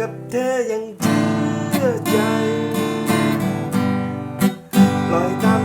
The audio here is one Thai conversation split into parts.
กับเธออย่างเชื่อใจลอยตา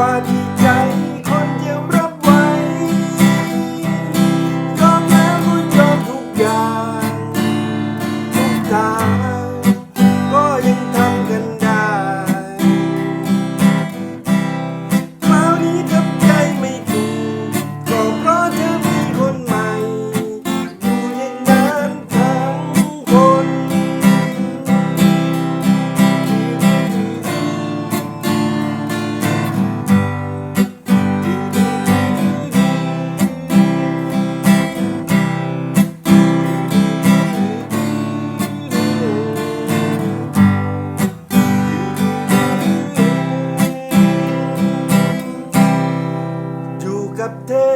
what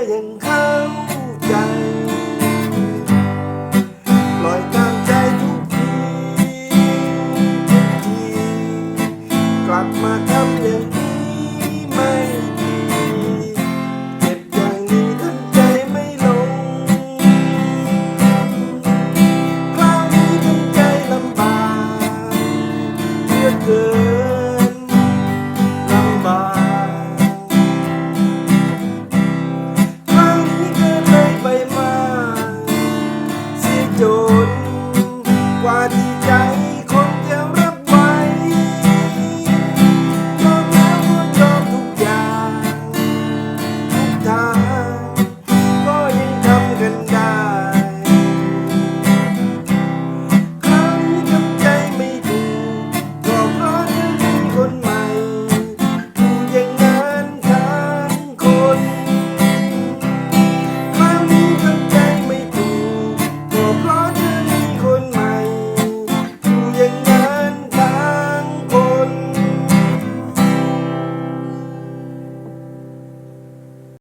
眼看